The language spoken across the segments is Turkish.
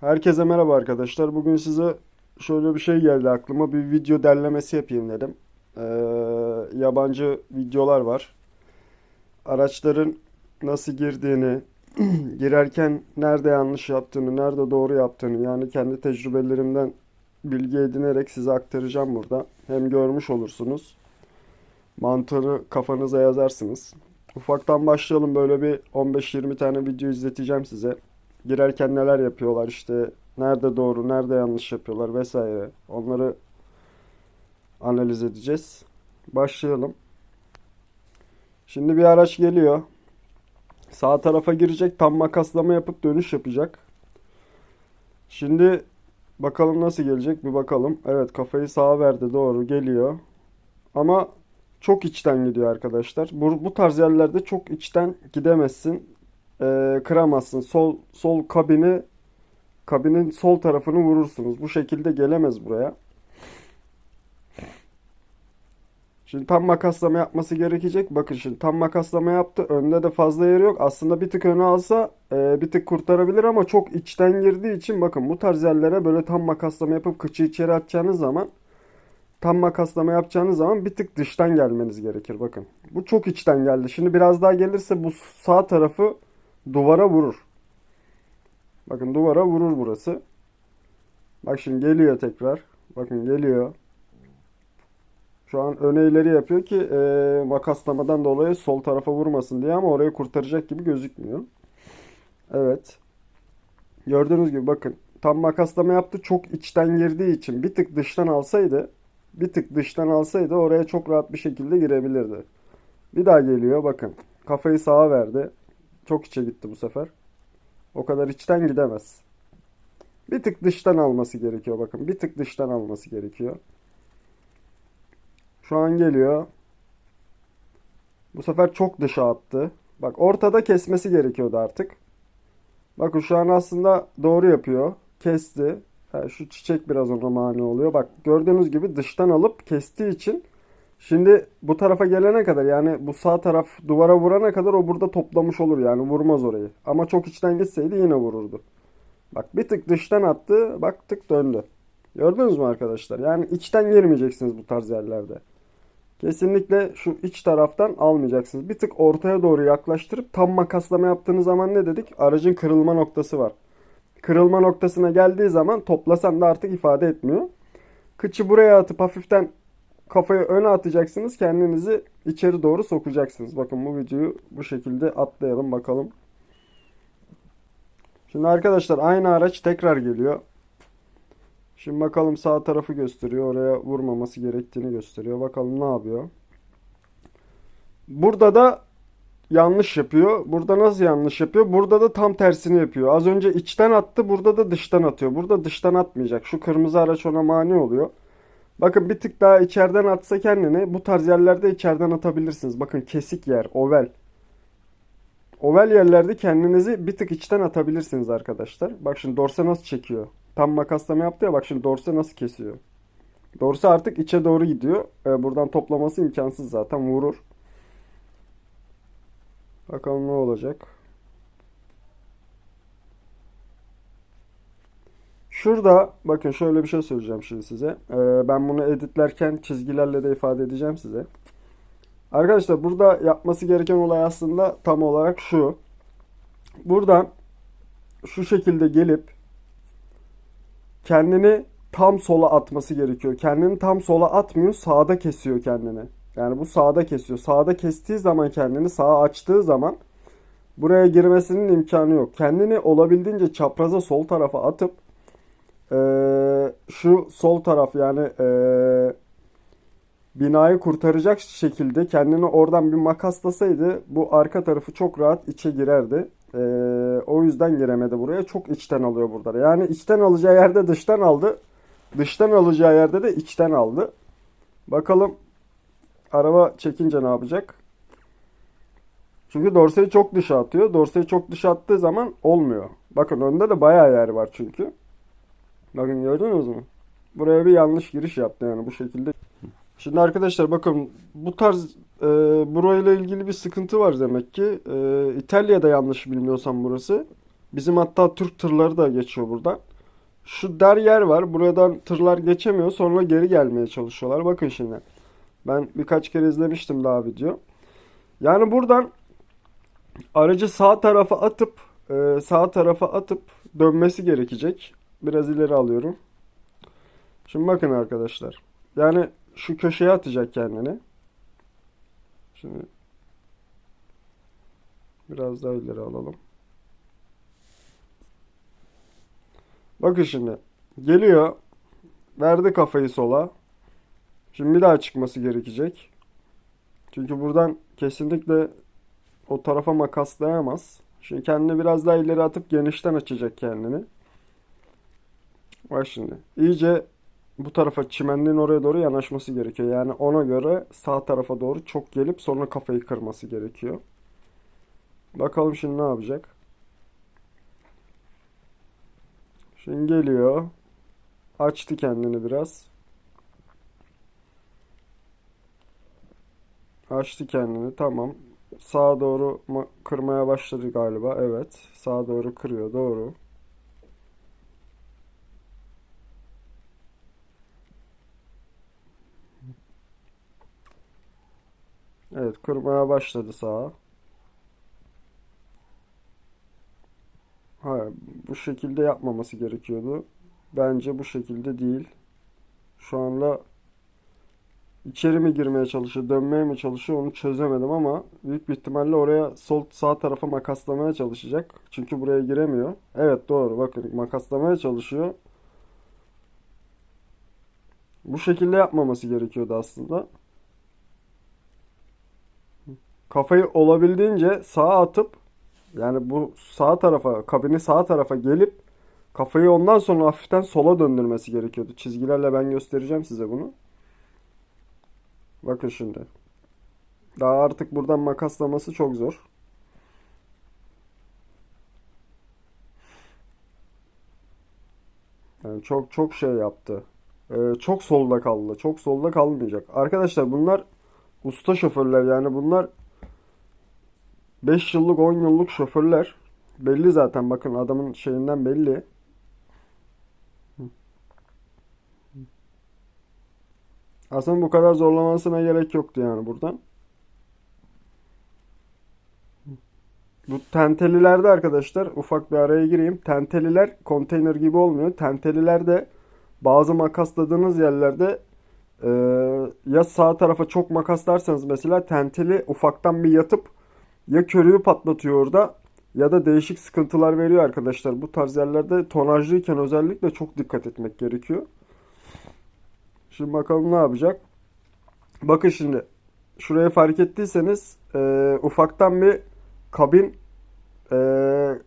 Herkese merhaba arkadaşlar. Bugün size şöyle bir şey geldi aklıma. Bir video derlemesi yapayım dedim. Ee, yabancı videolar var. Araçların nasıl girdiğini, girerken nerede yanlış yaptığını, nerede doğru yaptığını yani kendi tecrübelerimden bilgi edinerek size aktaracağım burada. Hem görmüş olursunuz. Mantığını kafanıza yazarsınız. Ufaktan başlayalım. Böyle bir 15-20 tane video izleteceğim size girerken neler yapıyorlar işte nerede doğru nerede yanlış yapıyorlar vesaire onları analiz edeceğiz. Başlayalım. Şimdi bir araç geliyor. Sağ tarafa girecek tam makaslama yapıp dönüş yapacak. Şimdi bakalım nasıl gelecek bir bakalım. Evet kafayı sağa verdi doğru geliyor. Ama çok içten gidiyor arkadaşlar. Bu, bu tarz yerlerde çok içten gidemezsin e, kıramazsın. Sol sol kabini kabinin sol tarafını vurursunuz. Bu şekilde gelemez buraya. Şimdi tam makaslama yapması gerekecek. Bakın şimdi tam makaslama yaptı. Önde de fazla yeri yok. Aslında bir tık öne alsa e, bir tık kurtarabilir ama çok içten girdiği için bakın bu tarz yerlere böyle tam makaslama yapıp kıçı içeri atacağınız zaman tam makaslama yapacağınız zaman bir tık dıştan gelmeniz gerekir. Bakın. Bu çok içten geldi. Şimdi biraz daha gelirse bu sağ tarafı duvara vurur. Bakın duvara vurur burası. Bak şimdi geliyor tekrar. Bakın geliyor. Şu an öne ileri yapıyor ki e, makaslamadan dolayı sol tarafa vurmasın diye ama orayı kurtaracak gibi gözükmüyor. Evet. Gördüğünüz gibi bakın tam makaslama yaptı. Çok içten girdiği için bir tık dıştan alsaydı bir tık dıştan alsaydı oraya çok rahat bir şekilde girebilirdi. Bir daha geliyor bakın. Kafayı sağa verdi. Çok içe gitti bu sefer. O kadar içten gidemez. Bir tık dıştan alması gerekiyor bakın. Bir tık dıştan alması gerekiyor. Şu an geliyor. Bu sefer çok dışa attı. Bak ortada kesmesi gerekiyordu artık. Bakın şu an aslında doğru yapıyor. Kesti. Ha, şu çiçek biraz ona mani oluyor. Bak gördüğünüz gibi dıştan alıp kestiği için Şimdi bu tarafa gelene kadar yani bu sağ taraf duvara vurana kadar o burada toplamış olur yani vurmaz orayı. Ama çok içten gitseydi yine vururdu. Bak bir tık dıştan attı bak tık döndü. Gördünüz mü arkadaşlar? Yani içten girmeyeceksiniz bu tarz yerlerde. Kesinlikle şu iç taraftan almayacaksınız. Bir tık ortaya doğru yaklaştırıp tam makaslama yaptığınız zaman ne dedik? Aracın kırılma noktası var. Kırılma noktasına geldiği zaman toplasan da artık ifade etmiyor. Kıçı buraya atıp hafiften kafayı öne atacaksınız. Kendinizi içeri doğru sokacaksınız. Bakın bu videoyu bu şekilde atlayalım bakalım. Şimdi arkadaşlar aynı araç tekrar geliyor. Şimdi bakalım sağ tarafı gösteriyor. Oraya vurmaması gerektiğini gösteriyor. Bakalım ne yapıyor. Burada da yanlış yapıyor. Burada nasıl yanlış yapıyor? Burada da tam tersini yapıyor. Az önce içten attı. Burada da dıştan atıyor. Burada dıştan atmayacak. Şu kırmızı araç ona mani oluyor. Bakın bir tık daha içeriden atsa kendini bu tarz yerlerde içeriden atabilirsiniz. Bakın kesik yer, oval. Oval yerlerde kendinizi bir tık içten atabilirsiniz arkadaşlar. Bak şimdi dorse nasıl çekiyor. Tam makaslama yaptı ya bak şimdi dorse nasıl kesiyor. Dorse artık içe doğru gidiyor. Ee, buradan toplaması imkansız zaten vurur. Bakalım ne olacak. Şurada bakın şöyle bir şey söyleyeceğim şimdi size. Ee, ben bunu editlerken çizgilerle de ifade edeceğim size. Arkadaşlar burada yapması gereken olay aslında tam olarak şu. Buradan şu şekilde gelip kendini tam sola atması gerekiyor. Kendini tam sola atmıyor, sağda kesiyor kendini. Yani bu sağda kesiyor. Sağda kestiği zaman kendini sağa açtığı zaman buraya girmesinin imkanı yok. Kendini olabildiğince çapraza sol tarafa atıp ee, şu sol taraf yani ee, binayı kurtaracak şekilde kendini oradan bir makaslasaydı bu arka tarafı çok rahat içe girerdi. Ee, o yüzden giremedi buraya. Çok içten alıyor burada. Yani içten alacağı yerde dıştan aldı. Dıştan alacağı yerde de içten aldı. Bakalım araba çekince ne yapacak? Çünkü dorseyi çok dışa atıyor. Dorseyi çok dışa attığı zaman olmuyor. Bakın önde de bayağı yer var çünkü. Bakın gördünüz mü? Buraya bir yanlış giriş yaptı yani bu şekilde. Şimdi arkadaşlar bakın bu tarz e, burayla ilgili bir sıkıntı var demek ki. E, İtalya'da yanlış bilmiyorsam burası. Bizim hatta Türk tırları da geçiyor buradan. Şu der yer var. Buradan tırlar geçemiyor. Sonra geri gelmeye çalışıyorlar. Bakın şimdi. Ben birkaç kere izlemiştim daha video. Yani buradan aracı sağ tarafa atıp e, sağ tarafa atıp dönmesi gerekecek. Biraz ileri alıyorum. Şimdi bakın arkadaşlar. Yani şu köşeye atacak kendini. Şimdi biraz daha ileri alalım. Bakın şimdi. Geliyor. Verdi kafayı sola. Şimdi bir daha çıkması gerekecek. Çünkü buradan kesinlikle o tarafa makaslayamaz. Şimdi kendini biraz daha ileri atıp genişten açacak kendini. Bak şimdi. İyice bu tarafa çimenliğin oraya doğru yanaşması gerekiyor. Yani ona göre sağ tarafa doğru çok gelip sonra kafayı kırması gerekiyor. Bakalım şimdi ne yapacak. Şimdi geliyor. Açtı kendini biraz. Açtı kendini. Tamam. Sağa doğru ma- kırmaya başladı galiba. Evet. Sağa doğru kırıyor. Doğru. Evet. Kırmaya başladı sağa. Hayır. Bu şekilde yapmaması gerekiyordu. Bence bu şekilde değil. Şu anda içeri mi girmeye çalışıyor, dönmeye mi çalışıyor onu çözemedim ama büyük bir ihtimalle oraya sol sağ tarafa makaslamaya çalışacak. Çünkü buraya giremiyor. Evet doğru bakın makaslamaya çalışıyor. Bu şekilde yapmaması gerekiyordu aslında. Kafayı olabildiğince sağa atıp yani bu sağ tarafa, kabini sağ tarafa gelip kafayı ondan sonra hafiften sola döndürmesi gerekiyordu. Çizgilerle ben göstereceğim size bunu. Bakın şimdi. Daha artık buradan makaslaması çok zor. Yani çok çok şey yaptı. Ee, çok solda kaldı. Çok solda kalmayacak. Arkadaşlar bunlar usta şoförler yani bunlar 5 yıllık 10 yıllık şoförler. Belli zaten bakın adamın şeyinden belli. Aslında bu kadar zorlamasına gerek yoktu yani buradan. Bu tentelilerde arkadaşlar ufak bir araya gireyim. Tenteliler konteyner gibi olmuyor. Tentelilerde bazı makasladığınız yerlerde e, ya sağ tarafa çok makaslarsanız mesela tenteli ufaktan bir yatıp ya körüğü patlatıyor orada ya da değişik sıkıntılar veriyor arkadaşlar. Bu tarz yerlerde tonajlıyken özellikle çok dikkat etmek gerekiyor. Şimdi bakalım ne yapacak. Bakın şimdi şuraya fark ettiyseniz e, ufaktan bir kabin e,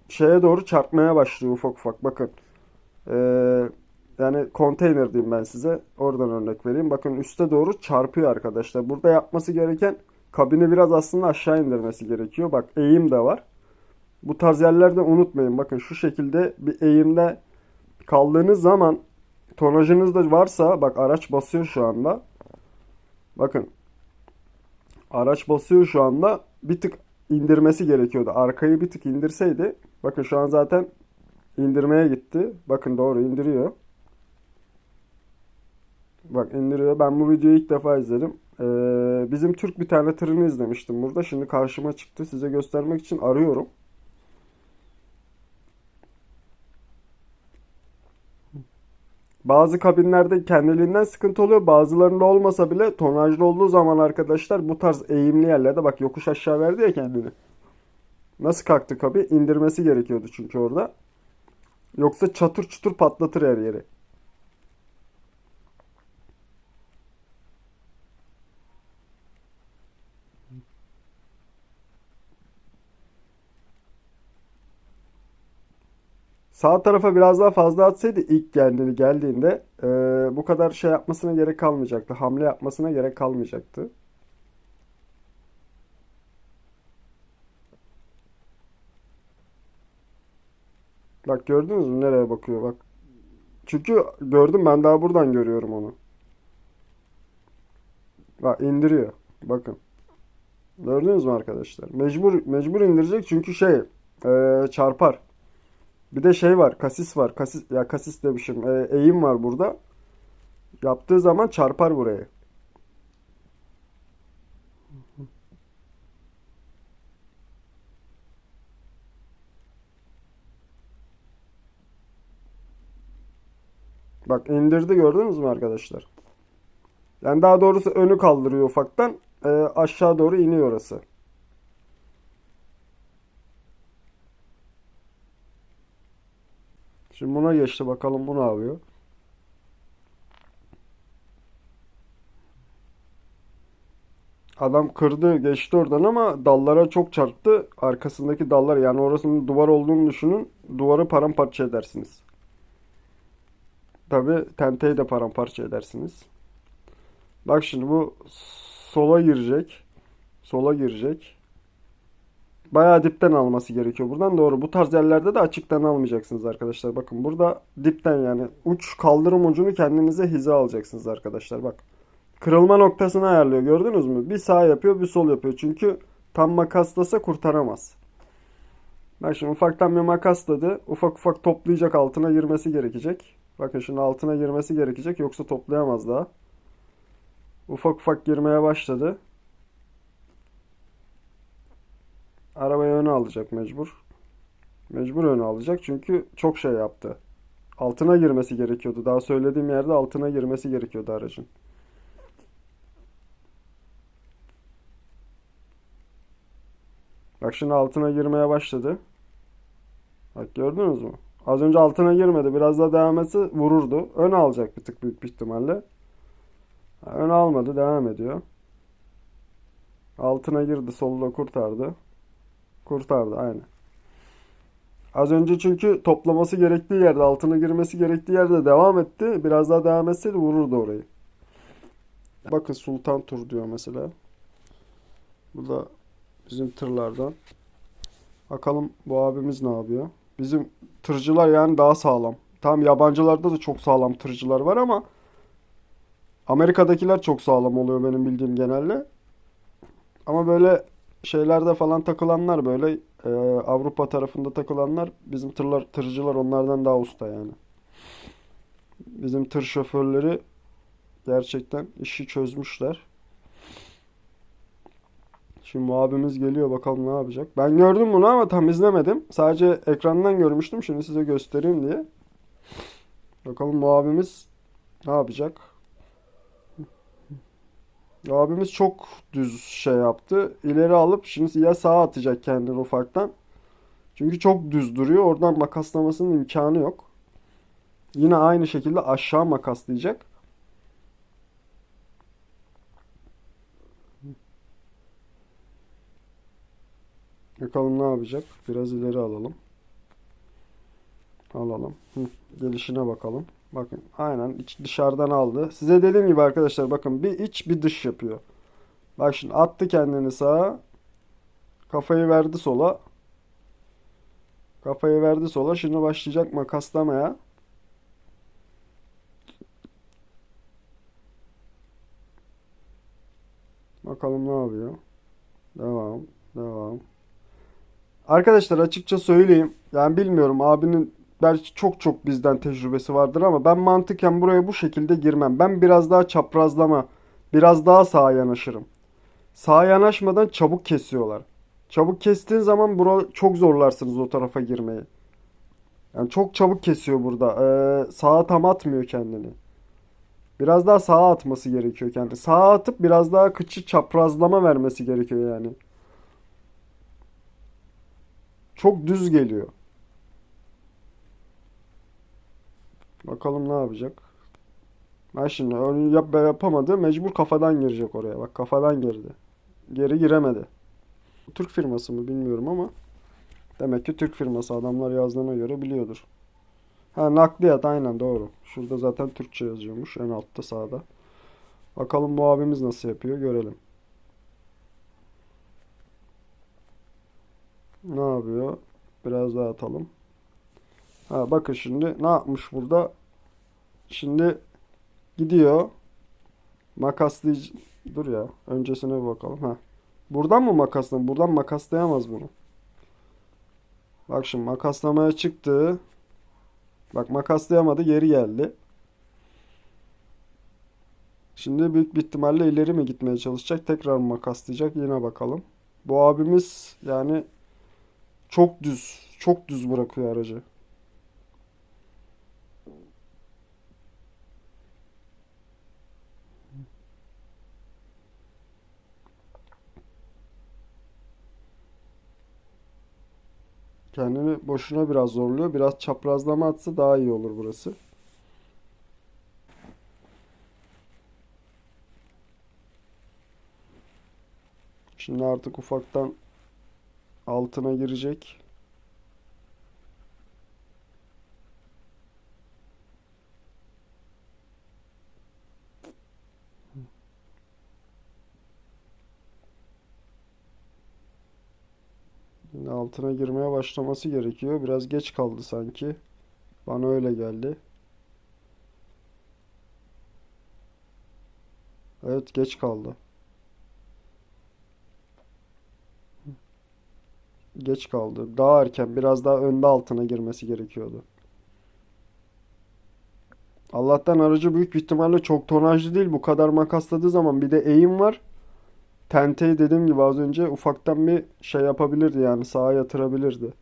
şeye doğru çarpmaya başlıyor ufak ufak. Bakın e, yani konteyner diyeyim ben size. Oradan örnek vereyim. Bakın üste doğru çarpıyor arkadaşlar. Burada yapması gereken kabini biraz aslında aşağı indirmesi gerekiyor. Bak eğim de var. Bu tarz yerlerde unutmayın. Bakın şu şekilde bir eğimde kaldığınız zaman tonajınız da varsa bak araç basıyor şu anda. Bakın araç basıyor şu anda. Bir tık indirmesi gerekiyordu. Arkayı bir tık indirseydi. Bakın şu an zaten indirmeye gitti. Bakın doğru indiriyor. Bak indiriyor. Ben bu videoyu ilk defa izledim. Ee, bizim Türk bir tane tırını izlemiştim burada. Şimdi karşıma çıktı. Size göstermek için arıyorum. Bazı kabinlerde kendiliğinden sıkıntı oluyor. Bazılarında olmasa bile tonajlı olduğu zaman arkadaşlar bu tarz eğimli yerlerde bak yokuş aşağı verdi ya kendini. Nasıl kalktı kabin? İndirmesi gerekiyordu çünkü orada. Yoksa çatır çutur patlatır her yeri. Sağ tarafa biraz daha fazla atsaydı ilk kendini geldiğinde e, bu kadar şey yapmasına gerek kalmayacaktı. Hamle yapmasına gerek kalmayacaktı. Bak gördünüz mü nereye bakıyor bak. Çünkü gördüm ben daha buradan görüyorum onu. Bak indiriyor. Bakın. Gördünüz mü arkadaşlar? Mecbur mecbur indirecek çünkü şey e, çarpar. Bir de şey var. Kasis var. Kasis ya kasis demişim. E, eğim var burada. Yaptığı zaman çarpar burayı. Bak indirdi gördünüz mü arkadaşlar? Yani daha doğrusu önü kaldırıyor ufaktan. E, aşağı doğru iniyor orası. Şimdi buna geçti bakalım bu ne yapıyor. Adam kırdı geçti oradan ama dallara çok çarptı. Arkasındaki dallar yani orasının duvar olduğunu düşünün. Duvarı paramparça edersiniz. Tabi tenteyi de paramparça edersiniz. Bak şimdi bu sola girecek. Sola girecek. Bayağı dipten alması gerekiyor buradan. Doğru. Bu tarz yerlerde de açıktan almayacaksınız arkadaşlar. Bakın burada dipten yani uç kaldırım ucunu kendinize hiza alacaksınız arkadaşlar. Bak. Kırılma noktasını ayarlıyor. Gördünüz mü? Bir sağ yapıyor, bir sol yapıyor. Çünkü tam makaslasa kurtaramaz. Bak şimdi ufaktan bir makasladı. Ufak ufak toplayacak altına girmesi gerekecek. Bakın şimdi altına girmesi gerekecek. Yoksa toplayamaz daha. Ufak ufak girmeye başladı. Arabayı öne alacak mecbur. Mecbur öne alacak çünkü çok şey yaptı. Altına girmesi gerekiyordu. Daha söylediğim yerde altına girmesi gerekiyordu aracın. Bak şimdi altına girmeye başladı. Bak gördünüz mü? Az önce altına girmedi. Biraz daha devam etse vururdu. Ön alacak bir tık büyük bir ihtimalle. Ön almadı. Devam ediyor. Altına girdi. Solda kurtardı. Kurtardı aynı. Az önce çünkü toplaması gerektiği yerde, altına girmesi gerektiği yerde devam etti. Biraz daha devam etseydi vururdu orayı. Bakın Sultan Tur diyor mesela. Bu da bizim tırlardan. Bakalım bu abimiz ne yapıyor? Bizim tırcılar yani daha sağlam. Tam yabancılarda da çok sağlam tırcılar var ama Amerika'dakiler çok sağlam oluyor benim bildiğim genelde. Ama böyle şeylerde falan takılanlar böyle e, Avrupa tarafında takılanlar bizim tırlar tırcılar onlardan daha usta yani. Bizim tır şoförleri gerçekten işi çözmüşler. Şimdi bu abimiz geliyor bakalım ne yapacak. Ben gördüm bunu ama tam izlemedim. Sadece ekrandan görmüştüm. Şimdi size göstereyim diye. Bakalım bu abimiz ne yapacak? Abimiz çok düz şey yaptı. İleri alıp şimdi ya sağa atacak kendini ufaktan. Çünkü çok düz duruyor. Oradan makaslamasının imkanı yok. Yine aynı şekilde aşağı makaslayacak. Bakalım ne yapacak. Biraz ileri alalım. Alalım. Hı, gelişine bakalım. Bakın aynen iç dışarıdan aldı. Size dediğim gibi arkadaşlar bakın bir iç bir dış yapıyor. Bak şimdi attı kendini sağa. Kafayı verdi sola. Kafayı verdi sola. Şimdi başlayacak makaslamaya. Bakalım ne yapıyor. Devam. Devam. Arkadaşlar açıkça söyleyeyim. Yani bilmiyorum abinin belki çok çok bizden tecrübesi vardır ama ben mantıken buraya bu şekilde girmem. Ben biraz daha çaprazlama, biraz daha sağa yanaşırım. Sağa yanaşmadan çabuk kesiyorlar. Çabuk kestiğin zaman bura çok zorlarsınız o tarafa girmeyi. Yani çok çabuk kesiyor burada. Ee, sağa tam atmıyor kendini. Biraz daha sağa atması gerekiyor kendini. Sağa atıp biraz daha kıçı çaprazlama vermesi gerekiyor yani. Çok düz geliyor. Bakalım ne yapacak. Ben şimdi onu yap yapamadı. Mecbur kafadan girecek oraya. Bak kafadan girdi. Geri giremedi. Türk firması mı bilmiyorum ama demek ki Türk firması adamlar yazdığına göre biliyordur. Ha nakliyat aynen doğru. Şurada zaten Türkçe yazıyormuş en altta sağda. Bakalım bu abimiz nasıl yapıyor görelim. Ne yapıyor? Biraz daha atalım. Ha bakın şimdi ne yapmış burada? Şimdi gidiyor. Makaslayıcı... Dur ya. Öncesine bir bakalım. Ha. Buradan mı makaslan? Buradan makaslayamaz bunu. Bak şimdi makaslamaya çıktı. Bak makaslayamadı geri geldi. Şimdi büyük bir ihtimalle ileri mi gitmeye çalışacak? Tekrar mı makaslayacak? Yine bakalım. Bu abimiz yani çok düz, çok düz bırakıyor aracı. Kendini boşuna biraz zorluyor. Biraz çaprazlama atsa daha iyi olur burası. Şimdi artık ufaktan altına girecek. Şimdi altına girmeye başlaması gerekiyor. Biraz geç kaldı sanki. Bana öyle geldi. Evet geç kaldı. Geç kaldı. Daha erken, biraz daha önde altına girmesi gerekiyordu. Allah'tan aracı büyük ihtimalle çok tonajlı değil. Bu kadar makasladığı zaman bir de eğim var. Tenteyi dediğim gibi az önce ufaktan bir şey yapabilirdi yani sağa yatırabilirdi.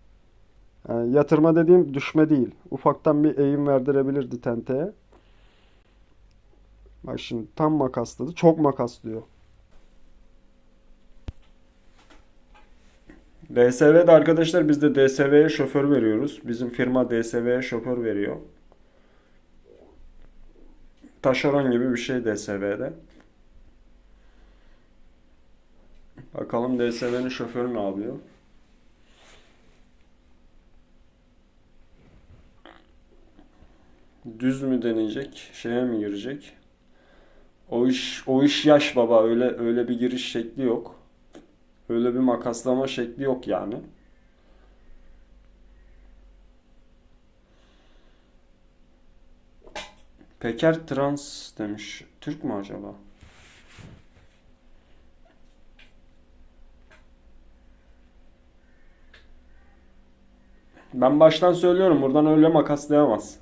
Yani yatırma dediğim düşme değil. Ufaktan bir eğim verdirebilirdi tenteye. Bak şimdi tam makasladı. Çok makaslıyor. DSV'de arkadaşlar biz de DSV'ye şoför veriyoruz. Bizim firma DSV'ye şoför veriyor. Taşeron gibi bir şey DSV'de. Bakalım DSV'nin şoförü ne yapıyor? Düz mü deneyecek? Şeye mi girecek? O iş o iş yaş baba. Öyle öyle bir giriş şekli yok. Öyle bir makaslama şekli yok yani. Peker Trans demiş. Türk mü acaba? Ben baştan söylüyorum buradan öyle makaslayamaz.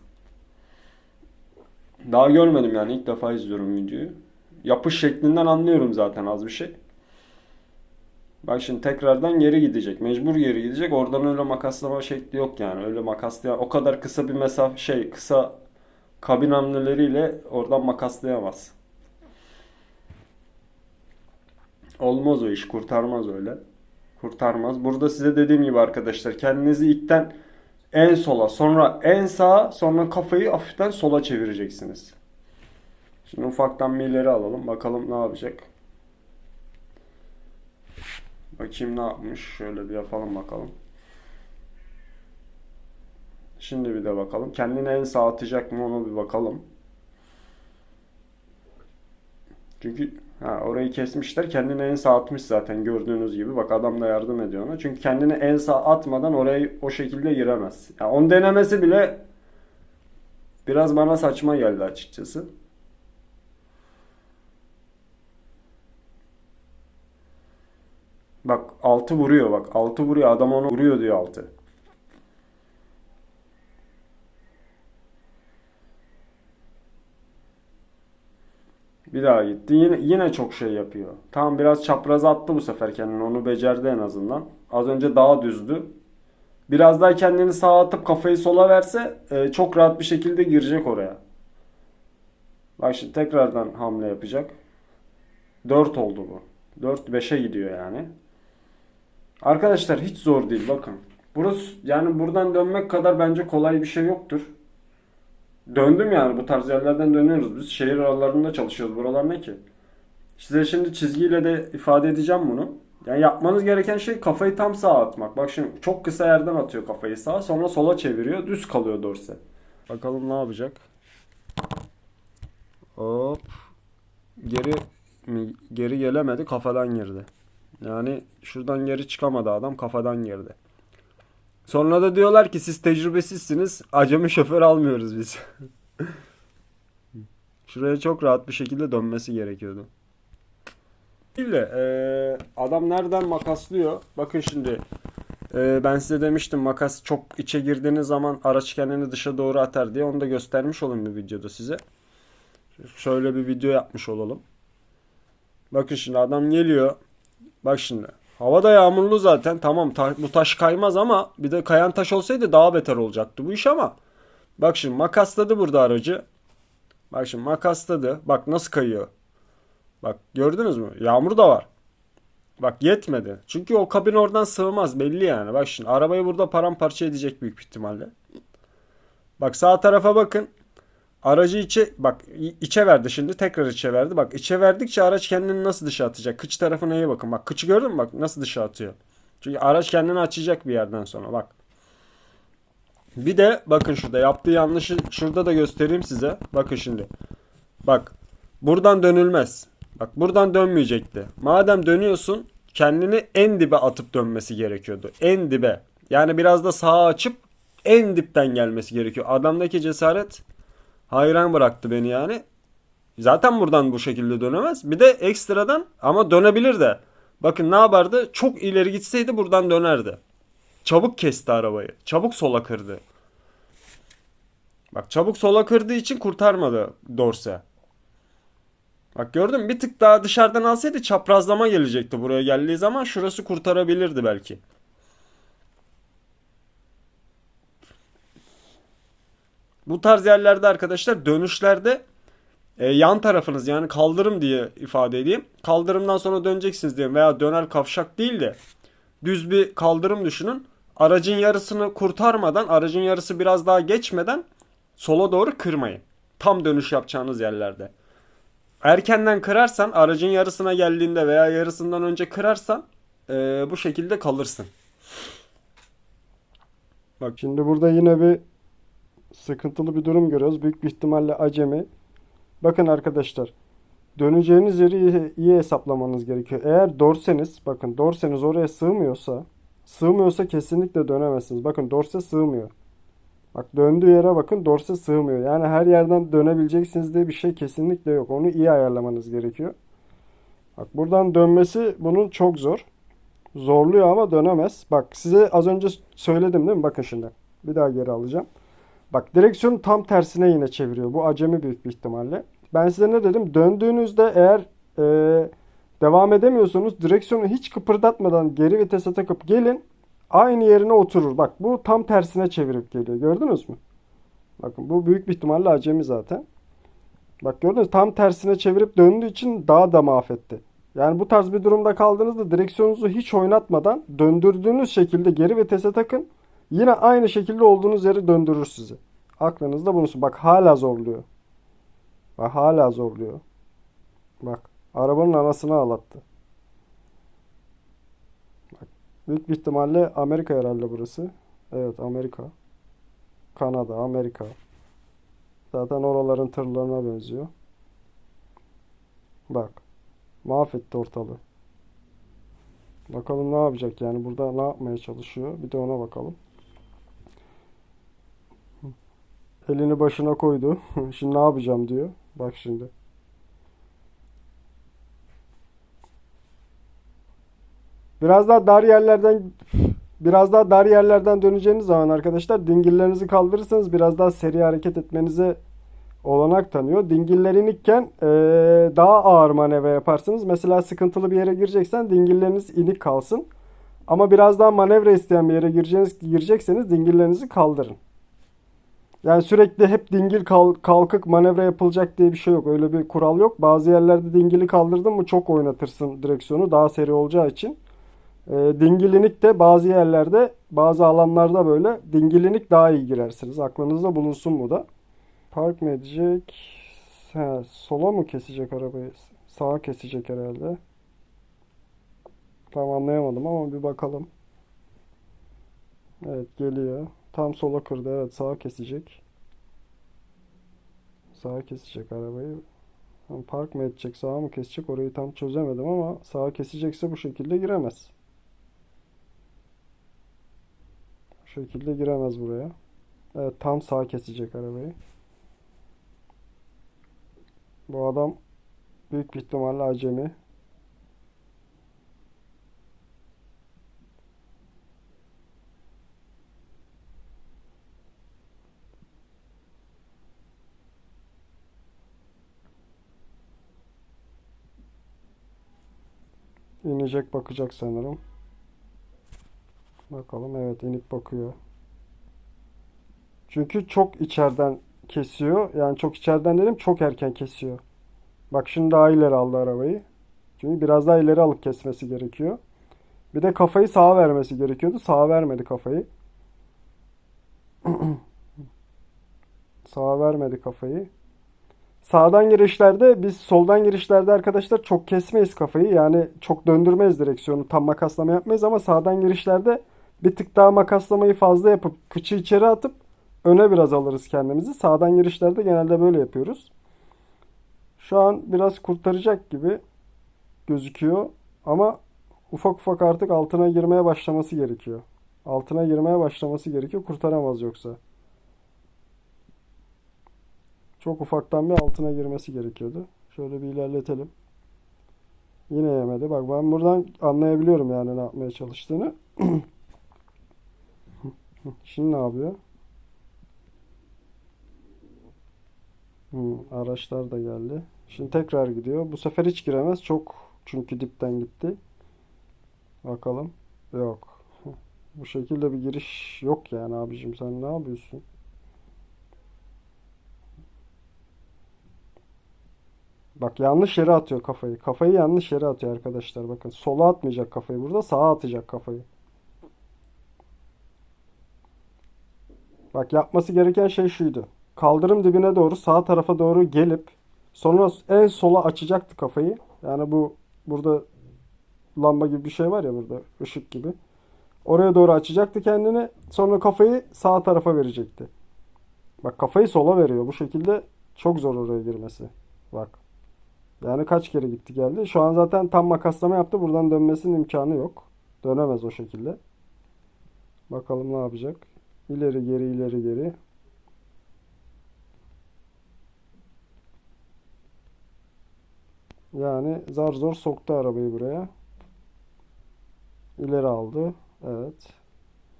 Daha görmedim yani ilk defa izliyorum videoyu. Yapış şeklinden anlıyorum zaten az bir şey. Bak şimdi tekrardan geri gidecek. Mecbur geri gidecek. Oradan öyle makaslama şekli yok yani. Öyle makaslaya o kadar kısa bir mesafe şey kısa kabin hamleleriyle oradan makaslayamaz. Olmaz o iş. Kurtarmaz öyle. Kurtarmaz. Burada size dediğim gibi arkadaşlar kendinizi ilkten en sola sonra en sağa sonra kafayı hafiften sola çevireceksiniz. Şimdi ufaktan bir alalım. Bakalım ne yapacak. Bakayım ne yapmış. Şöyle bir yapalım bakalım. Şimdi bir de bakalım. Kendini en sağa atacak mı onu bir bakalım. Çünkü ha, orayı kesmişler. Kendini en sağa atmış zaten gördüğünüz gibi. Bak adam da yardım ediyor ona. Çünkü kendini en sağa atmadan orayı o şekilde giremez. Ya onu denemesi bile biraz bana saçma geldi açıkçası. Bak altı vuruyor bak. Altı vuruyor. Adam onu vuruyor diyor altı. Bir daha gitti. Yine, yine çok şey yapıyor. Tamam biraz çapraz attı bu sefer kendini. Onu becerdi en azından. Az önce daha düzdü. Biraz daha kendini sağa atıp kafayı sola verse e, çok rahat bir şekilde girecek oraya. Bak şimdi tekrardan hamle yapacak. 4 oldu bu. 4 5'e gidiyor yani. Arkadaşlar hiç zor değil bakın. Burası yani buradan dönmek kadar bence kolay bir şey yoktur. Döndüm yani bu tarz yerlerden dönüyoruz biz. Şehir aralarında çalışıyoruz. Buralar ne ki? Size şimdi çizgiyle de ifade edeceğim bunu. Yani yapmanız gereken şey kafayı tam sağa atmak. Bak şimdi çok kısa yerden atıyor kafayı sağa. Sonra sola çeviriyor. Düz kalıyor dorse. Bakalım ne yapacak. Hop. Geri? Geri gelemedi. Kafadan girdi. Yani şuradan geri çıkamadı adam. Kafadan girdi. Sonra da diyorlar ki siz tecrübesizsiniz. Acemi şoför almıyoruz biz. Şuraya çok rahat bir şekilde dönmesi gerekiyordu. Eee, adam nereden makaslıyor? Bakın şimdi Ee, ben size demiştim makas çok içe girdiğiniz zaman araç kendini dışa doğru atar diye onu da göstermiş olayım bir videoda size. Şöyle bir video yapmış olalım. Bakın şimdi adam geliyor. Bak şimdi. Hava da yağmurlu zaten. Tamam ta- bu taş kaymaz ama bir de kayan taş olsaydı daha beter olacaktı bu iş ama. Bak şimdi makasladı burada aracı. Bak şimdi makasladı. Bak nasıl kayıyor. Bak gördünüz mü? Yağmur da var. Bak yetmedi. Çünkü o kabin oradan sığmaz belli yani. Bak şimdi arabayı burada paramparça edecek büyük ihtimalle. Bak sağ tarafa bakın. Aracı içe bak içe verdi şimdi tekrar içe verdi. Bak içe verdikçe araç kendini nasıl dışa atacak? Kıç tarafına iyi bakın. Bak kıçı gördün mü bak nasıl dışa atıyor. Çünkü araç kendini açacak bir yerden sonra bak. Bir de bakın şurada yaptığı yanlışı şurada da göstereyim size. Bakın şimdi. Bak buradan dönülmez. Bak buradan dönmeyecekti. Madem dönüyorsun kendini en dibe atıp dönmesi gerekiyordu. En dibe. Yani biraz da sağa açıp en dipten gelmesi gerekiyor. Adamdaki cesaret hayran bıraktı beni yani. Zaten buradan bu şekilde dönemez. Bir de ekstradan ama dönebilir de. Bakın ne yapardı? Çok ileri gitseydi buradan dönerdi. Çabuk kesti arabayı. Çabuk sola kırdı. Bak çabuk sola kırdığı için kurtarmadı Dorse. Bak gördün? Bir tık daha dışarıdan alsaydı çaprazlama gelecekti buraya geldiği zaman şurası kurtarabilirdi belki. Bu tarz yerlerde arkadaşlar dönüşlerde e, yan tarafınız yani kaldırım diye ifade edeyim. Kaldırımdan sonra döneceksiniz diye veya döner kavşak değil de düz bir kaldırım düşünün. Aracın yarısını kurtarmadan, aracın yarısı biraz daha geçmeden sola doğru kırmayın. Tam dönüş yapacağınız yerlerde. Erkenden kırarsan aracın yarısına geldiğinde veya yarısından önce kırarsan e, bu şekilde kalırsın. Bak şimdi burada yine bir sıkıntılı bir durum görüyoruz. Büyük bir ihtimalle acemi. Bakın arkadaşlar. Döneceğiniz yeri iyi, iyi hesaplamanız gerekiyor. Eğer dorseniz, bakın dorseniz oraya sığmıyorsa, sığmıyorsa kesinlikle dönemezsiniz. Bakın dorse sığmıyor. Bak döndüğü yere bakın dorse sığmıyor. Yani her yerden dönebileceksiniz diye bir şey kesinlikle yok. Onu iyi ayarlamanız gerekiyor. Bak buradan dönmesi bunun çok zor. Zorluyor ama dönemez. Bak size az önce söyledim değil mi? Bakın şimdi. Bir daha geri alacağım. Bak direksiyonu tam tersine yine çeviriyor. Bu acemi büyük bir ihtimalle. Ben size ne dedim? Döndüğünüzde eğer e, devam edemiyorsanız direksiyonu hiç kıpırdatmadan geri vitese takıp gelin. Aynı yerine oturur. Bak bu tam tersine çevirip geliyor. Gördünüz mü? Bakın bu büyük bir ihtimalle acemi zaten. Bak gördünüz tam tersine çevirip döndüğü için daha da mahvetti. Yani bu tarz bir durumda kaldığınızda direksiyonunuzu hiç oynatmadan döndürdüğünüz şekilde geri vitese takın. Yine aynı şekilde olduğunuz yeri döndürür sizi. Aklınızda bulunsun. Bak hala zorluyor. Bak hala zorluyor. Bak arabanın anasını ağlattı. Bak, büyük bir ihtimalle Amerika herhalde burası. Evet Amerika. Kanada, Amerika. Zaten oraların tırlarına benziyor. Bak. Mahvetti ortalığı. Bakalım ne yapacak yani burada ne yapmaya çalışıyor. Bir de ona bakalım. Elini başına koydu. Şimdi ne yapacağım diyor. Bak şimdi. Biraz daha dar yerlerden biraz daha dar yerlerden döneceğiniz zaman arkadaşlar dingillerinizi kaldırırsanız biraz daha seri hareket etmenize olanak tanıyor. Dingiller inikken eee, daha ağır manevra yaparsınız. Mesela sıkıntılı bir yere gireceksen dingilleriniz inik kalsın. Ama biraz daha manevra isteyen bir yere gireceğiniz, girecekseniz dingillerinizi kaldırın. Yani sürekli hep dingil kal- kalkık manevra yapılacak diye bir şey yok. Öyle bir kural yok. Bazı yerlerde dingili kaldırdın mı çok oynatırsın direksiyonu daha seri olacağı için. Eee dingilinik de bazı yerlerde bazı alanlarda böyle dingilinik daha iyi girersiniz. Aklınızda bulunsun bu da. Park mı edecek? He, sola mı kesecek arabayı? Sağa kesecek herhalde. Tam anlayamadım ama bir bakalım. Evet geliyor. Tam sola kırdı. Evet sağa kesecek. Sağa kesecek arabayı. Tam park mı edecek, sağa mı kesecek orayı tam çözemedim ama sağa kesecekse bu şekilde giremez. Bu şekilde giremez buraya. Evet tam sağa kesecek arabayı. Bu adam büyük bir ihtimalle acemi. İnecek bakacak sanırım. Bakalım evet inip bakıyor. Çünkü çok içeriden kesiyor. Yani çok içeriden dedim çok erken kesiyor. Bak şimdi daha ileri aldı arabayı. Çünkü biraz daha ileri alıp kesmesi gerekiyor. Bir de kafayı sağa vermesi gerekiyordu. Sağa vermedi kafayı. Sağa vermedi kafayı. Sağdan girişlerde biz soldan girişlerde arkadaşlar çok kesmeyiz kafayı. Yani çok döndürmeyiz direksiyonu. Tam makaslama yapmayız ama sağdan girişlerde bir tık daha makaslamayı fazla yapıp kıçı içeri atıp öne biraz alırız kendimizi. Sağdan girişlerde genelde böyle yapıyoruz. Şu an biraz kurtaracak gibi gözüküyor ama ufak ufak artık altına girmeye başlaması gerekiyor. Altına girmeye başlaması gerekiyor. Kurtaramaz yoksa. Çok ufaktan bir altına girmesi gerekiyordu. Şöyle bir ilerletelim. Yine yemedi. Bak ben buradan anlayabiliyorum yani ne yapmaya çalıştığını. Şimdi ne yapıyor? Hmm, araçlar da geldi. Şimdi tekrar gidiyor. Bu sefer hiç giremez. Çok çünkü dipten gitti. Bakalım. Yok. Bu şekilde bir giriş yok yani abicim sen ne yapıyorsun? Bak yanlış yere atıyor kafayı. Kafayı yanlış yere atıyor arkadaşlar. Bakın sola atmayacak kafayı burada. Sağa atacak kafayı. Bak yapması gereken şey şuydu. Kaldırım dibine doğru sağ tarafa doğru gelip sonra en sola açacaktı kafayı. Yani bu burada lamba gibi bir şey var ya burada ışık gibi. Oraya doğru açacaktı kendini. Sonra kafayı sağ tarafa verecekti. Bak kafayı sola veriyor. Bu şekilde çok zor oraya girmesi. Bak. Yani kaç kere gitti geldi. Şu an zaten tam makaslama yaptı. Buradan dönmesinin imkanı yok. Dönemez o şekilde. Bakalım ne yapacak. İleri geri ileri geri. Yani zar zor soktu arabayı buraya. İleri aldı. Evet.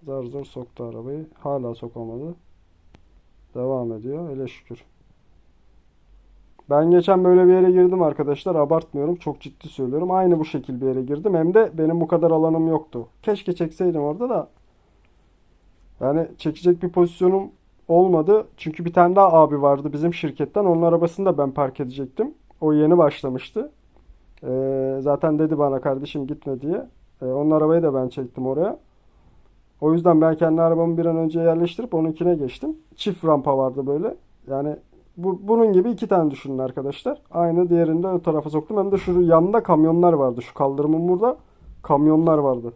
Zar zor soktu arabayı. Hala sokamadı. Devam ediyor. Hele şükür. Ben geçen böyle bir yere girdim arkadaşlar. Abartmıyorum. Çok ciddi söylüyorum. Aynı bu şekil bir yere girdim. Hem de benim bu kadar alanım yoktu. Keşke çekseydim orada da. Yani çekecek bir pozisyonum olmadı. Çünkü bir tane daha abi vardı bizim şirketten. Onun arabasını da ben park edecektim. O yeni başlamıştı. Ee, zaten dedi bana kardeşim gitme diye. Ee, onun arabayı da ben çektim oraya. O yüzden ben kendi arabamı bir an önce yerleştirip onunkine geçtim. Çift rampa vardı böyle. Yani bu, bunun gibi iki tane düşünün arkadaşlar. Aynı diğerini de o tarafa soktum. Hem de şu yanında kamyonlar vardı. Şu kaldırımın burada kamyonlar vardı.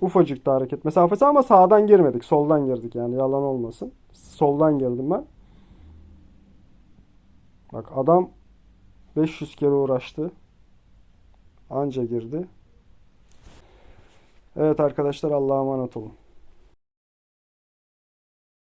Ufacık da hareket mesafesi ama sağdan girmedik. Soldan girdik yani yalan olmasın. Soldan girdim ben. Bak adam 500 kere uğraştı. Anca girdi. Evet arkadaşlar Allah'a emanet olun.